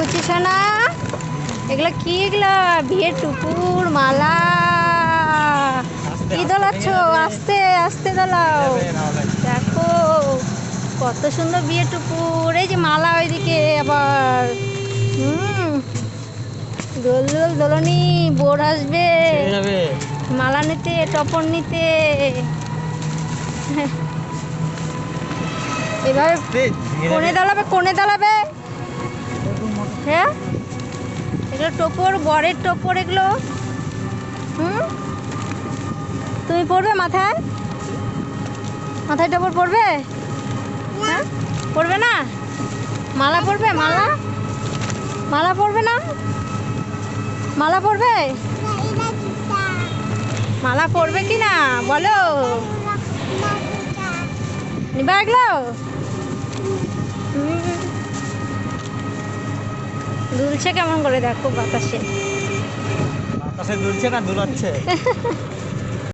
কুচি সোনা? এগুলো কি এগুলো? বিয়ের টুকুর মালা। কি দোলাচ্ছ? আস্তে আস্তে দোলাও। দেখো কত সুন্দর বিয়ের টুকুর। এই যে মালা ওইদিকে আবার। হুম দোল দোল দোলনি বোর আসবে। মালা নিতে টপর নিতে। এভাবে কোনে দাঁড়াবে কোনে দাঁড়াবে হ্যাঁ এগুলো টোপর বরের টোপর এগুলো। হুম? তুমি পড়বে মাথায়? মাথায় টোপর পড়বে হ্যাঁ? পড়বে না? মালা পড়বে মালা? মালা পড়বে না? মালা পড়বে মালা পড়বে কি না বলো। নিবা এগুলো? দুলছে কেমন করে দেখো বাতাসে? বাতাসে দুলছে না দুলাচ্ছে?